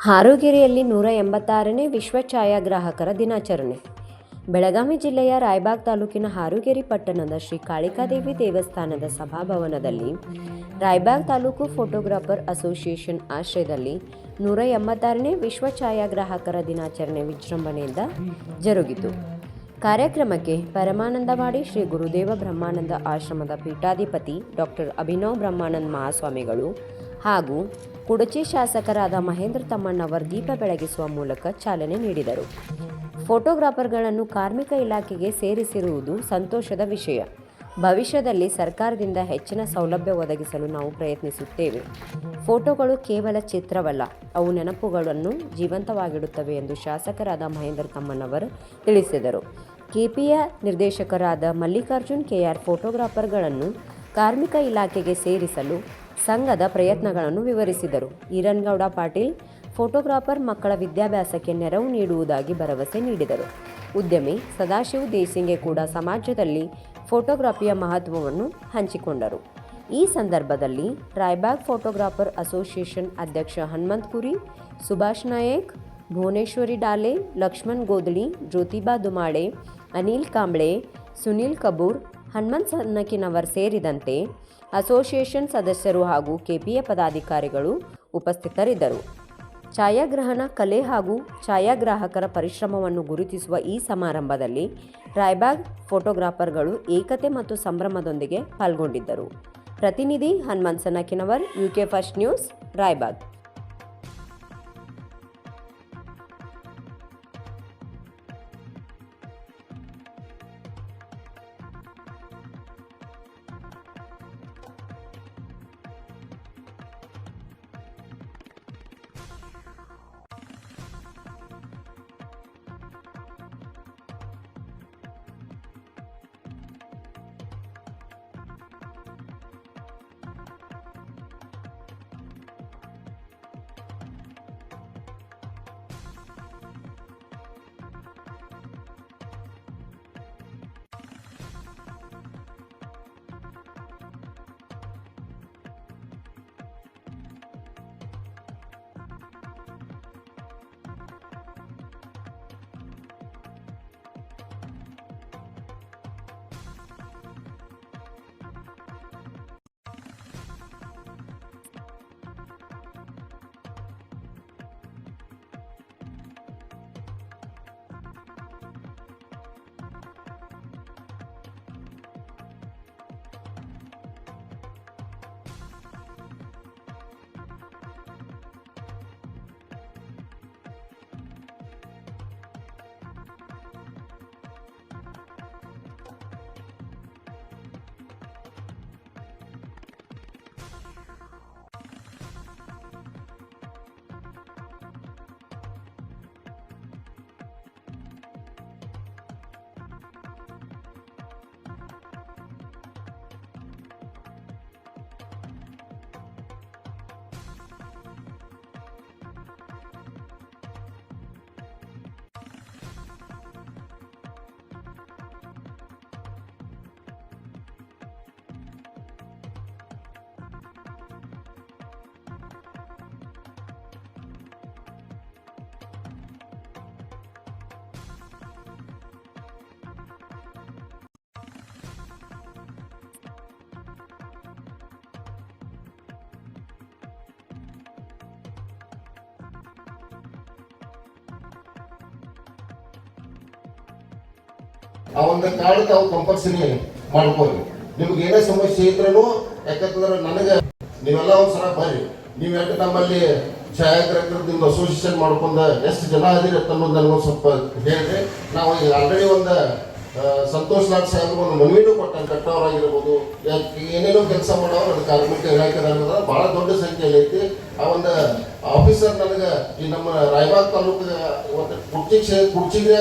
ಹಾರೋಗೆರೆಯಲ್ಲಿ ನೂರ ಎಂಬತ್ತಾರನೇ ವಿಶ್ವ ಛಾಯಾಗ್ರಾಹಕರ ದಿನಾಚರಣೆ. ಬೆಳಗಾವಿ ಜಿಲ್ಲೆಯ ರಾಯಬಾಗ್ ತಾಲೂಕಿನ ಹಾರುಗೆರೆ ಪಟ್ಟಣದ ಶ್ರೀ ಕಾಳಿಕಾದೇವಿ ದೇವಸ್ಥಾನದ ಸಭಾಭವನದಲ್ಲಿ ರಾಯಬಾಗ್ ತಾಲೂಕು ಫೋಟೋಗ್ರಾಫರ್ ಅಸೋಸಿಯೇಷನ್ ಆಶ್ರಯದಲ್ಲಿ ನೂರ ಎಂಬತ್ತಾರನೇ ವಿಶ್ವ ಛಾಯಾಗ್ರಾಹಕರ ದಿನಾಚರಣೆ ವಿಜೃಂಭಣೆಯಿಂದ ಜರುಗಿತು. ಕಾರ್ಯಕ್ರಮಕ್ಕೆ ಪರಮಾನಂದವಾಡಿ ಶ್ರೀ ಗುರುದೇವ ಬ್ರಹ್ಮಾನಂದ ಆಶ್ರಮದ ಪೀಠಾಧಿಪತಿ ಡಾಕ್ಟರ್ ಅಭಿನವ್ ಬ್ರಹ್ಮಾನಂದ ಮಹಾಸ್ವಾಮಿಗಳು ಹಾಗೂ ಕುಡಚಿ ಶಾಸಕರಾದ ಮಹೇಂದ್ರ ತಮ್ಮಣ್ಣವರ್ ದೀಪ ಬೆಳಗಿಸುವ ಮೂಲಕ ಚಾಲನೆ ನೀಡಿದರು. ಫೋಟೋಗ್ರಾಫರ್ಗಳನ್ನು ಕಾರ್ಮಿಕ ಇಲಾಖೆಗೆ ಸೇರಿಸಿರುವುದು ಸಂತೋಷದ ವಿಷಯ. ಭವಿಷ್ಯದಲ್ಲಿ ಸರ್ಕಾರದಿಂದ ಹೆಚ್ಚಿನ ಸೌಲಭ್ಯ ಒದಗಿಸಲು ನಾವು ಪ್ರಯತ್ನಿಸುತ್ತೇವೆ. ಫೋಟೋಗಳು ಕೇವಲ ಚಿತ್ರವಲ್ಲ, ಅವು ನೆನಪುಗಳನ್ನು ಜೀವಂತವಾಗಿಡುತ್ತವೆ ಎಂದು ಶಾಸಕರಾದ ಮಹೇಂದ್ರ ತಮ್ಮಣ್ಣವರು ತಿಳಿಸಿದರು. ಕೆಪಿಯ ನಿರ್ದೇಶಕರಾದ ಮಲ್ಲಿಕಾರ್ಜುನ್, ಕೆಆರ್ ಫೋಟೋಗ್ರಾಫರ್ಗಳನ್ನು ಕಾರ್ಮಿಕ ಇಲಾಖೆಗೆ ಸೇರಿಸಲು ಸಂಘದ ಪ್ರಯತ್ನಗಳನ್ನು ವಿವರಿಸಿದರು. ಈರನ್ಗೌಡ ಪಾಟೀಲ್, ಫೋಟೋಗ್ರಾಫರ್ ಮಕ್ಕಳ ವಿದ್ಯಾಭ್ಯಾಸಕ್ಕೆ ನೆರವು ನೀಡುವುದಾಗಿ ಭರವಸೆ ನೀಡಿದರು. ಉದ್ಯಮಿ ಸದಾಶಿವ ದೇಸಿಂಗೆ ಕೂಡ ಸಮಾಜದಲ್ಲಿ ಫೋಟೋಗ್ರಫಿಯ ಮಹತ್ವವನ್ನು ಹಂಚಿಕೊಂಡರು. ಈ ಸಂದರ್ಭದಲ್ಲಿ ರಾಯ್ಬ್ಯಾಗ್ ಫೋಟೋಗ್ರಾಫರ್ ಅಸೋಸಿಯೇಷನ್ ಅಧ್ಯಕ್ಷ ಹನುಮಂತ್ ಪುರಿ, ಸುಭಾಷ್ ನಾಯಕ್, ಭುವನೇಶ್ವರಿ ಡಾಲೆ, ಲಕ್ಷ್ಮಣ್ ಗೋದಳಿ, ಜ್ಯೋತಿಬಾ ದುಮಾಳೆ, ಅನಿಲ್ ಕಾಂಬ್ಳೆ, ಸುನೀಲ್ ಕಬೂರ್ ಹನುಮಂತ್ ಸನ್ನಕಿನವರ್ ಸೇರಿದಂತೆ ಅಸೋಸಿಯೇಷನ್ ಸದಸ್ಯರು ಹಾಗೂ ಕೆಪಿಎ ಪದಾಧಿಕಾರಿಗಳು ಉಪಸ್ಥಿತರಿದ್ದರು. ಛಾಯಾಗ್ರಹಣ ಕಲೆ ಹಾಗೂ ಛಾಯಾಗ್ರಾಹಕರ ಪರಿಶ್ರಮವನ್ನು ಗುರುತಿಸುವ ಈ ಸಮಾರಂಭದಲ್ಲಿ ರಾಯ್ಬಾಗ್ ಫೋಟೋಗ್ರಾಫರ್ಗಳು ಏಕತೆ ಮತ್ತು ಸಂಭ್ರಮದೊಂದಿಗೆ ಪಾಲ್ಗೊಂಡಿದ್ದರು. ಪ್ರತಿನಿಧಿ Hanumant Sannakinavar UK first news, Raybag. ಆ ಒಂದು ಕಾರ್ಡ್ ತಾವು ಕಂಪಲ್ಸರಿ ಮಾಡ್ಕೋರಿ ನಿಮ್ಗೆ ಏನೇ ಸಮಸ್ಯೆ ಇದ್ರೂ ಯಾಕಂತಂದ್ರೆ ನನಗೆ ನೀವೆಲ್ಲ ಒಂದ್ಸಲ ಬರ್ರಿ. ನೀವು ಯಾಕೆ ನಮ್ಮಲ್ಲಿ ಛಾಯಾಗ್ರಾಹಕರು ನಿಮ್ದು ಅಸೋಸಿಯೇಷನ್ ಮಾಡ್ಕೊಂಡ ಎಷ್ಟು ಜನ ಅದೀರಿ ಅಂತ ಅನ್ನೋದು ನನಗೊಂದು ಸ್ವಲ್ಪ ಹೇಳ್ರಿ. ನಾವು ಈಗ ಆಲ್ರೆಡಿ ಒಂದು ಸಂತೋಷ್ ನಾಥ್ ಸಾಹೇಬ್ ಒಂದು ಮನವಿನೂ ಕೊಟ್ಟ ಕಟ್ಟವರಾಗಿರ್ಬೋದು. ಏನೇನೋ ಕೆಲಸ ಮಾಡೋರು ಅದು ಕಾರ್ಮಿಕ ಇಲಾಖೆದಾಗ ಭಾಳ ದೊಡ್ಡ ಸಂಖ್ಯೆಯಲ್ಲಿ ಐತಿ. ಆ ಒಂದು ಆಫೀಸರ್ ನನಗೆ ಈ ನಮ್ಮ ರಾಯಬಾಗ್ ತಾಲೂಕು ಒಂದು ಕುರ್ಚಿ ಕ್ಷೇ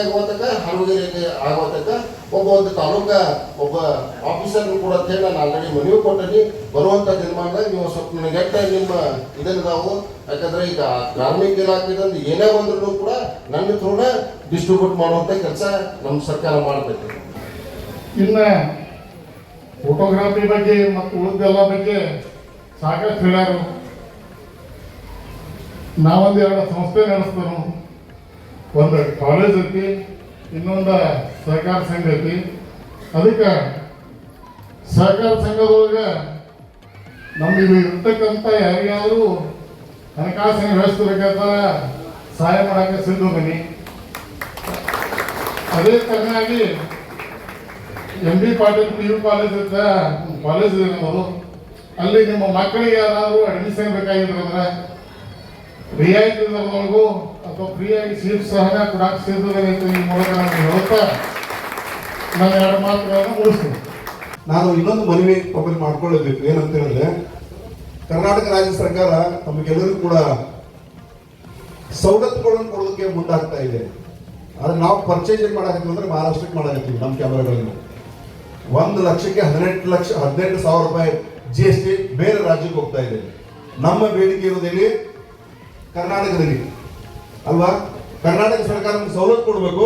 ಆಗುವತಕ ಹಲುಗೆರೆಗೆ ಆಗುವತಕ್ಕ ಒಬ್ಬ ಒಂದು ತಾಲೂಕ ಒಬ್ಬ ಆಫೀಸರ್ ಕೂಡ ಅಂತ ಹೇಳಿ ನಾನು ಆಲ್ರೆಡಿ ಮನವಿ ಕೊಟ್ಟೇನಿ. ಬರುವಂತ ದಿನಮಾನದಾಗ ನೀವು ಸ್ವಲ್ಪ ನನಗೆ ಎಟ್ಟ ನಿಮ್ಮ ಇದನ್ನ ನಾವು. ಯಾಕಂದ್ರೆ ಈಗ ಕಾರ್ಮಿಕ ಇಲಾಖೆದಂದು ಏನೇ ಬಂದ್ರು ಕೂಡ ನನ್ನ ಥ್ರೂನ ಡಿಸ್ಟ್ರಿಬ್ಯೂಟ್ ಮಾಡುವಂತ ಕೆಲಸ ನಮ್ಮ ಸರ್ಕಾರ ಮಾಡಬೇಕು ಇನ್ನ ಫೋಟೋಗ್ರಾಫಿ ಬಗ್ಗೆ ಮತ್ತು ಉಳಿದೆಲ್ಲ ಬಗ್ಗೆ ಸಾಕಷ್ಟು ಹೇಳ್ಯಾರು. ನಾವೊಂದು ಎರಡು ಸಂಸ್ಥೆ ನಡೆಸ್ತಾನು ಒಂದು ಕಾಲೇಜ್ ಐತಿ, ಇನ್ನೊಂದು ಸಹಕಾರ ಸಂಘ ಐತಿ. ಅದಕ್ಕೆ ಸಹಕಾರ ಸಂಘದೊಳಗೆ ನಮ್ಗೆ ಇರ್ತಕ್ಕಂಥ ಯಾರಿಗಾದರೂ ಹಣಕಾಸಿನ ವ್ಯವಸ್ಥೆ ಬೇಕಾದ್ರೆ ಸಹಾಯ ಮಾಡಕ್ಕೆ ಸಿದ್ಧ ಬನ್ನಿ. ಅದೇ ತರನಾಗಿ M B Patil P U college ಅಂತ ಕಾಲೇಜ್ ಇದೆ ನಮ್ಮದು. ಅಲ್ಲಿ ನಿಮ್ಮ ಮಕ್ಕಳಿಗೆ ಯಾರಾದರೂ ಅಡ್ಮಿಷನ್ ಬೇಕಾಗಿದ್ರೆ ಅಂದ್ರೆ ರಿಯಾಯಿತಿ ದರದೊಳಗೂ ಅಥವಾ ಫ್ರೀಯಾಗಿ ಸೀಟ್ ಸಹ ಕೂಡ ಸೇರಿಸಬೇಕು ಈ ಮೂಲಕ ನಾನು ಹೇಳುತ್ತಾ ನಾನು ಎರಡು ಮಾತುಗಳನ್ನು ಮುಗಿಸ್ತೀನಿ. ನಾನು ಇನ್ನೊಂದು ಮನವಿ ತಮ್ಮಲ್ಲಿ ಮಾಡ್ಕೊಳ್ಳಬೇಕು ಏನಂತ ಹೇಳಿದ್ರೆ ಕರ್ನಾಟಕ ರಾಜ್ಯ ಸರ್ಕಾರ ತಮಗೆಲ್ಲರಿಗೂ ಕೂಡ ಸವಲತ್ತುಗಳನ್ನು ಕೊಡೋದಕ್ಕೆ ಮುಂದಾಗ್ತಾ ಇದೆ. ಆದರೆ ನಾವು ಪರ್ಚೇಸ್ ಏನು ಮಾಡಾಕತ್ತೀವಿ ಅಂದ್ರೆ ಮಹಾರಾಷ್ಟ್ರಕ್ಕೆ ಮಾಡಾಕತ್ತೀವಿ ನಮ್ಮ ಕ್ಯಾಮ್ರಾಗಳನ್ನು ಒಂದು ಲಕ್ಷಕ್ಕೆ ಹದಿನೆಂಟು ಲಕ್ಷ, ಹದಿನೆಂಟು ಸಾವಿರ ರೂಪಾಯಿ ಜಿ ಎಸ್ ಟಿ ಬೇರೆ ರಾಜ್ಯಕ್ಕೆ ಹೋಗ್ತಾ ಇದೆ. ನಮ್ಮ ಬೇಡಿಕೆ ಇರೋದಲ್ಲಿ ಕರ್ನಾಟಕದಲ್ಲಿ. ಅಲ್ವಾ? ಕರ್ನಾಟಕ ಸರ್ಕಾರ ಸವಲತ್ತು ಕೊಡಬೇಕು.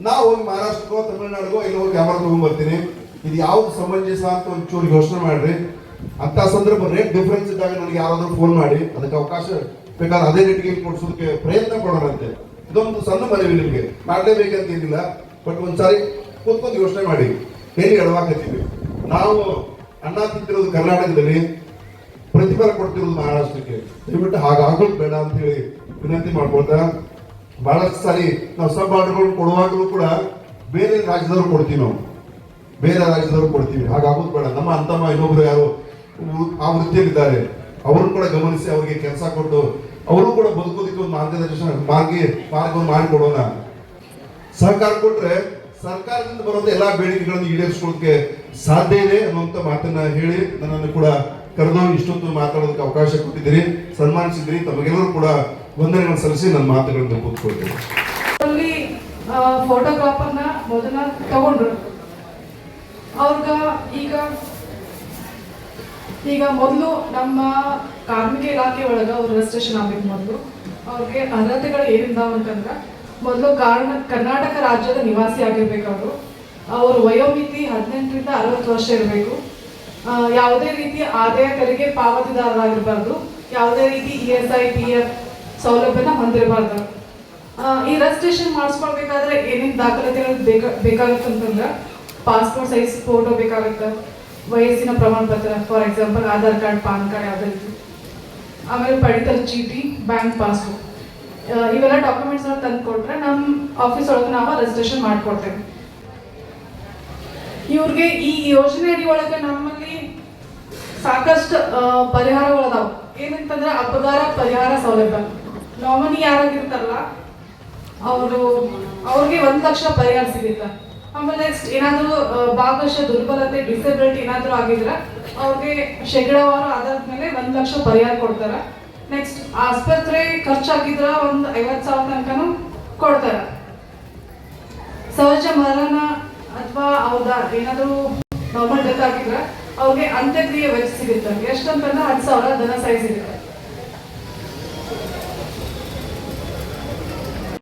ನಾವು ಹೋಗಿ ಮಹಾರಾಷ್ಟ್ರಕ್ಕೋ ತಮಿಳುನಾಡಿಗೋ ಇಲ್ಲಿ ಹೋಗಿ ವ್ಯಾಪಾರ ತಗೊಂಡ್ಬರ್ತೀನಿ. ಇದು ಯಾವ್ದು ಸಮಂಜಸ ಅಂತ ಒಂಚೂರು ಯೋಚನೆ ಮಾಡ್ರಿ. ಅಂತ ಸಂದರ್ಭ ರೇಟ್ ಡಿಫ್ರೆನ್ಸ್ ಇದ್ದಾಗ ನನಗೆ ಯಾರಾದರೂ ಫೋನ್ ಮಾಡಿ. ಅದಕ್ಕೆ ಅವಕಾಶ ಬೇಕಾದ್ರೆ ಅದೇ ರೇಟ್ಗೆ ಕೊಡಿಸೋದಕ್ಕೆ ಪ್ರಯತ್ನ ಪಡೋಣಂತೆ ಇದೊಂದು ಸಣ್ಣ ಮನವಿ ನಿಮಗೆ. ಮಾಡಲೇಬೇಕಂತ ಏನಿಲ್ಲ. ಬಟ್ ಒಂದ್ಸಾರಿ ಕೂತ್ಕೊಂಡು ಯೋಚನೆ ಮಾಡಿ. ಹೇಳಿ ಎಡವಾಕತ್ತೀವಿ ನಾವು ಅಣ್ಣ ತಿಂತಿರೋದು ಕರ್ನಾಟಕದಲ್ಲಿ ಪ್ರತಿಫಲ ಕೊಡ್ತಿರೋದು ಮಹಾರಾಷ್ಟ್ರಕ್ಕೆ. ದಯವಿಟ್ಟು ಹಾಗಾಗೋದು ಬೇಡ ಅಂತ ಹೇಳಿ ವಿನಂತಿ ಮಾಡ್ಕೊಳ್ತಾ, ಬಹಳಷ್ಟು ಸಾರಿ ನಾವು ಸಬ್ ಆರ್ಡರ್ಗಳು ಕೊಡುವಾಗಲೂ ಕೂಡ ಬೇರೆ ರಾಜ್ಯದವ್ರು ಕೊಡ್ತೀವಿ ನಾವು. ಬೇರೆ ರಾಜ್ಯದವ್ರು ಕೊಡ್ತೀವಿ. ಹಾಗಾಗೋದು ಬೇಡ. ನಮ್ಮ ಅಂತಮ್ಮ ಇನ್ನೊಬ್ರು ಯಾರು ಆ ವೃತ್ತಿಯಲ್ಲಿದ್ದಾರೆ. ಅವರು ಕೂಡ ಗಮನಿಸಿ ಅವರಿಗೆ ಕೆಲಸ ಕೊಟ್ಟು ಅವರು ಕೂಡ ಬದುಕೋದಕ್ಕೆ ಒಂದು ಮಾರ್ಗದರ್ಶನ ಮಾರ್ಗಿ, ಮಾರ್ಗವನ್ನು ಮಾಡಿಕೊಡೋಣ. ಸಹಕಾರ ಕೊಟ್ರೆ ಸರ್ಕಾರದಿಂದ ಬರೋದು ಎಲ್ಲಾ ಬೇಡಿಕೆಗಳನ್ನು ಈಡೇರಿಸೋಕೆ ಸಾಧ್ಯ ಇದೆ ಅನ್ನುವಂತ ಮಾತನ್ನ ಹೇಳಿ ನನ್ನನ್ನು ಕೂಡ ಕರೆದು ಇಷ್ಟೊತ್ತು ಮಾತಾಡೋದಕ್ಕೆ ಅವಕಾಶ ಕೊಟ್ಟಿದ್ದೀರಿ, ಸನ್ಮಾನಿಸಿದ್ರಿ, ತಮಗೆಲ್ಲರೂ ಕೂಡ ವಂದನೆಗಳನ್ನು ಸಲ್ಲಿಸಿ ನನ್ನ ಮಾತುಗಳನ್ನು ಕೂತ್ಕೊಳ್ತೇನೆ. ಅಲ್ಲಿ ಫೋಟೋಗ್ರಾಫರ್ನ ಮೊದಲ ತಗೊಂಡ್ರು. ಅವ್ರಿಗ ಈಗ ಈಗ ಮೊದಲು ನಮ್ಮ ಕಾರ್ಮಿಕ ಇಲಾಖೆ ಒಳಗೆ ಅವ್ರು ರಿಜಿಸ್ಟ್ರೇಷನ್ ಆಗ್ಬೇಕು ಮೊದಲು. ಅವ್ರಿಗೆ ಅರ್ಹತೆಗಳು ಏನಿದ್ದಾವ ಅಂತಂದ್ರೆ ಮೊದಲು ಕಾರಣ, ಕರ್ನಾಟಕ ರಾಜ್ಯದ ನಿವಾಸಿ ಆಗಿರ್ಬೇಕು ಅವರು ಅವ್ರ ವಯೋಮಿತಿ ಹದಿನೆಂಟರಿಂದ ಅರವತ್ತು ವರ್ಷ ಇರಬೇಕು. ಯಾವುದೇ ರೀತಿ ಆದಾಯ ತೆರಿಗೆ ಪಾವತಿದಾರರಾಗಿರಬಾರ್ದು. ಯಾವುದೇ ರೀತಿ E S I P F ಸೌಲಭ್ಯನ ಹೊಂದಿರಬಾರ್ದು. ಈ ರಿಜಿಸ್ಟ್ರೇಷನ್ ಮಾಡಿಸ್ಕೊಳ್ಬೇಕಾದ್ರೆ ಏನೇನು ದಾಖಲಾತಿಗಳು ಬೇಕಾ, ಬೇಕಾಗುತ್ತೆ ಅಂತಂದ್ರೆ ಪಾಸ್ಪೋರ್ಟ್ ಸೈಜ್ ಫೋಟೋ ಬೇಕಾಗುತ್ತೆ. ವಯಸ್ಸಿನ ಪ್ರಮಾಣ ಪತ್ರ for example Aadhaar card, PAN card ಯಾವುದೇ ರೀತಿ ಆಮೇಲೆ ಪಡಿತರ ಚೀಟಿ, ಬ್ಯಾಂಕ್ ಪಾಸ್ಬುಕ್. ಇವೆಲ್ಲ ಡಾಕ್ಯುಮೆಂಟ್ಸ್ನ ತಂದು ಕೊಟ್ಟರೆ ನಮ್ಮ ಆಫೀಸ್ ಒಳಗೆ ನಾವು ರಿಜಿಸ್ಟ್ರೇಷನ್ ಮಾಡಿಕೊಡ್ತೇವೆ. ಇವ್ರಿಗೆ ಈ ಯೋಜನೆ ಅಡಿ ಒಳಗೆ ನಮ್ಮಲ್ಲಿ ಸಾಕಷ್ಟು ಪರಿಹಾರಗಳು ಪರಿಹಾರಗಳದಾವ ಏನಂತಂದ್ರೆ ಅಪಘಾತ ಪರಿಹಾರ ಸೌಲಭ್ಯ. ನಾಮಿನಿ ಯಾರಾಗಿರ್ತಾರಲ್ಲ, ಅವರು, ಅವ್ರಿಗೆ ಒಂದ್ ಲಕ್ಷ ಪರಿಹಾರ ಸಿಗುತ್ತೆ. ಆಮೇಲೆ ನೆಕ್ಸ್ಟ್ ಏನಾದರೂ ಭಾಗಶಃ ದುರ್ಬಲತೆ ಡಿಸಬಿಲಿಟಿ ಏನಾದರೂ ಆಗಿದ್ರೆ ಅವ್ರಿಗೆ ಶೇಕಡಾವಾರು ಆಧಾರದ ಮೇಲೆ ಒಂದ್ ಲಕ್ಷ ಪರಿಹಾರ ಕೊಡ್ತಾರೆ. ನೆಕ್ಸ್ಟ್ ಆಸ್ಪತ್ರೆ ಖರ್ಚಾಗಿದ್ರ ಒಂದ್ ಐವತ್ ಸಾವಿರ ತನಕನೂ ಕೊಡ್ತಾರೆ. ಸಹಜ ಮರಣ ಅಥವಾ ಅವ್ರ ಏನಾದರೂ ನಾರ್ಮಲ್ ಡೆತ್ ಆಗಿದ್ರೆ ಅವ್ರಿಗೆ ಅಂತ್ಯಕ್ರಿಯೆ ವೆಚ್ಚ ಸಿಗುತ್ತೆ ಎಷ್ಟಂತಂದ್ರೆ ಹತ್ತು ಸಾವಿರ ಧನ ಸಹಾಯ ಸಿಗುತ್ತೆ